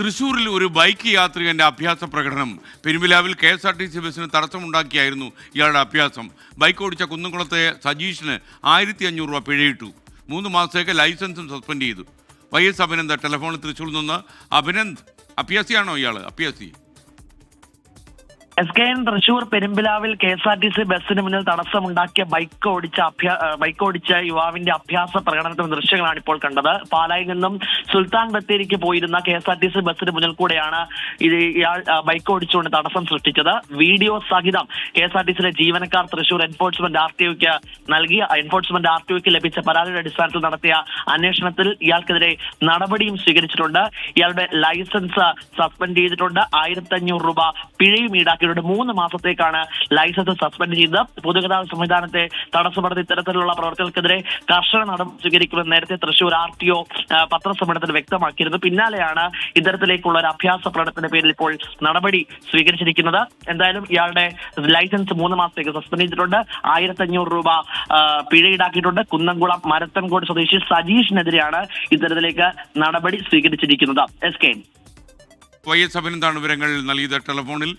തൃശൂരിൽ ഒരു ബൈക്ക് യാത്രികന്റെ അഭ്യാസ പ്രകടനം. പെരുമ്പിലാവിൽ K S R T C ബസ്സിന് തടസ്സമുണ്ടാക്കിയായിരുന്നു ഇയാളുടെ അഭ്യാസം. ബൈക്ക് ഓടിച്ച കുന്നംകുളത്തെ സജീഷിന് ആയിരത്തി അഞ്ഞൂറ് രൂപ പിഴയിട്ടു. മൂന്ന് മാസത്തേക്ക് ലൈസൻസും സസ്പെൻഡ് ചെയ്തു. വൈ എസ് അഭിനന്ദ് ടെലഫോണിൽ തൃശ്ശൂരിൽ നിന്ന് അഭിനന്ദ് അഭ്യാസിയാണോ ഇയാൾ അഭ്യാസി. S K N Thrissur പെരുമ്പിലാവിൽ K S R T C ബസ്സിന് മുന്നിൽ തടസ്സമുണ്ടാക്കിയ ബൈക്ക് ഓടിച്ച അഭ്യാ ബൈക്ക് ഓടിച്ച യുവാവിന്റെ അഭ്യാസ പ്രകടനത്തിന്റെ ദൃശ്യങ്ങളാണ് ഇപ്പോൾ കണ്ടത്. പാലായിൽ നിന്നും സുൽത്താൻ ബത്തേരിക്ക് പോയിരുന്ന K S R T C ബസ്സിന് മുന്നിൽ കൂടെയാണ് ഇത് ഇയാൾ ബൈക്ക് ഓടിച്ചുകൊണ്ട് തടസ്സം സൃഷ്ടിച്ചത്. വീഡിയോ സഹിതം കെ എസ് ആർ ടി സിയിലെ ജീവനക്കാർ തൃശൂർ എൻഫോഴ്സ്മെന്റ് ആർ ടി ഒക്ക് നൽകിയ എൻഫോഴ്സ്മെന്റ് ആർ ടി ഒക്ക് ലഭിച്ച പരാതിയുടെ അടിസ്ഥാനത്തിൽ നടത്തിയ അന്വേഷണത്തിൽ ഇയാൾക്കെതിരെ നടപടിയും സ്വീകരിച്ചിട്ടുണ്ട്. ഇയാളുടെ ലൈസൻസ് സസ്പെൻഡ് ചെയ്തിട്ടുണ്ട്. ആയിരത്തി അഞ്ഞൂറ് രൂപ പിഴയും ഈടാക്കിയിട്ടുണ്ട് മൂന്ന് മാസത്തേക്കാണ് ലൈസൻസ് സസ്പെൻഡ് ചെയ്തത്. പൊതുഗതാഗത സംവിധാനത്തെ തടസ്സപ്പെടുത്തി ഇത്തരത്തിലുള്ള പ്രവർത്തികൾക്കെതിരെ കർശന നടപടി സ്വീകരിക്കുമെന്ന് നേരത്തെ തൃശൂർ ആർ ടി ഒ പത്രസമ്മേളനത്തിൽ വ്യക്തമാക്കിയിരുന്നു. പിന്നാലെയാണ് ഇത്തരത്തിലേക്കുള്ള ഒരു അഭ്യാസ പ്രകടനത്തിന്റെ പേരിൽ ഇപ്പോൾ നടപടി സ്വീകരിച്ചിരിക്കുന്നത്. എന്തായാലും ഇയാളുടെ ലൈസൻസ് മൂന്ന് മാസത്തേക്ക് സസ്പെൻഡ് ചെയ്തിട്ടുണ്ട്. ആയിരത്തി അഞ്ഞൂറ് രൂപ പിഴ ഈടാക്കിയിട്ടുണ്ട് കുന്നംകുളം മരത്തൻകോട് സ്വദേശി സജീഷിനെതിരെയാണ് ഇത്തരത്തിലേക്ക് നടപടി സ്വീകരിച്ചിരിക്കുന്നത്. എസ് കെ വൈ എസ് അഭിനന്ദാണ് വിവരങ്ങൾ നൽകിയത് ടെലിഫോണിൽ.